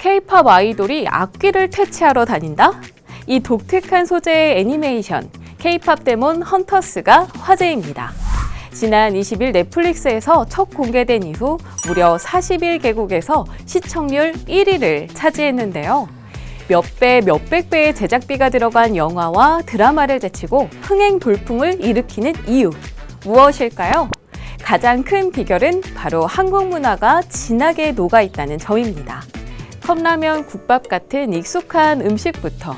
K-팝 아이돌이 악기를 퇴치하러 다닌다? 이 독특한 소재의 애니메이션 K-팝 데몬 헌터스가 화제입니다. 지난 20일 넷플릭스에서 첫 공개된 이후 무려 41개국에서 시청률 1위를 차지했는데요. 몇 배, 몇백 배의 제작비가 들어간 영화와 드라마를 제치고 흥행 돌풍을 일으키는 이유 무엇일까요? 가장 큰 비결은 바로 한국 문화가 진하게 녹아 있다는 점입니다. 컵라면, 국밥 같은 익숙한 음식부터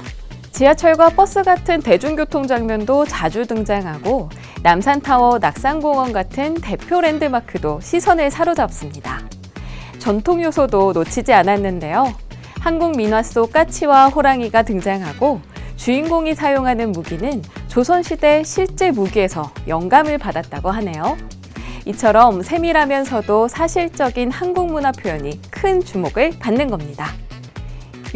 지하철과 버스 같은 대중교통 장면도 자주 등장하고 남산타워, 낙산공원 같은 대표 랜드마크도 시선을 사로잡습니다. 전통 요소도 놓치지 않았는데요. 한국 민화 속 까치와 호랑이가 등장하고 주인공이 사용하는 무기는 조선시대 실제 무기에서 영감을 받았다고 하네요. 이처럼 세밀하면서도 사실적인 한국 문화 표현이 큰 주목을 받는 겁니다.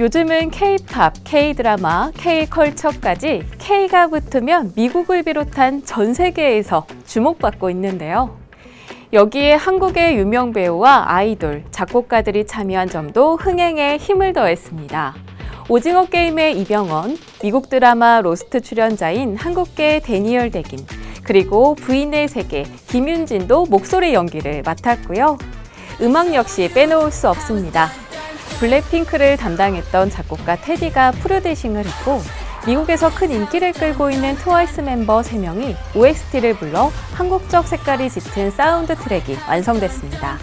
요즘은 K-팝, K-드라마, K-컬처까지 K가 붙으면 미국을 비롯한 전 세계에서 주목받고 있는데요. 여기에 한국의 유명 배우와 아이돌, 작곡가들이 참여한 점도 흥행에 힘을 더했습니다. 오징어 게임의 이병헌, 미국 드라마 로스트 출연자인 한국계 데니얼 대김, 그리고 부인의 세계 김윤진도 목소리 연기를 맡았고요. 음악 역시 빼놓을 수 없습니다. 블랙핑크를 담당했던 작곡가 테디가 프로데싱을 했고 미국에서 큰 인기를 끌고 있는 트와이스 멤버 3명이 OST를 불러 한국적 색깔이 짙은 사운드 트랙이 완성됐습니다.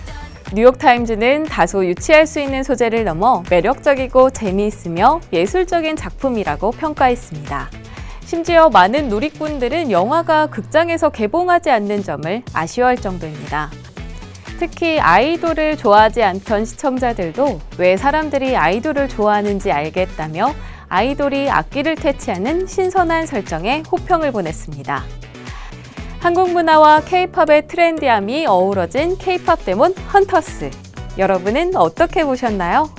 뉴욕타임즈는 다소 유치할 수 있는 소재를 넘어 매력적이고 재미있으며 예술적인 작품이라고 평가했습니다. 심지어 많은 누리꾼들은 영화가 극장에서 개봉하지 않는 점을 아쉬워할 정도입니다. 특히 아이돌을 좋아하지 않던 시청자들도 왜 사람들이 아이돌을 좋아하는지 알겠다며 아이돌이 악기를 퇴치하는 신선한 설정에 호평을 보냈습니다. 한국 문화와 K-팝의 트렌디함이 어우러진 K-팝 데몬 헌터스. 여러분은 어떻게 보셨나요?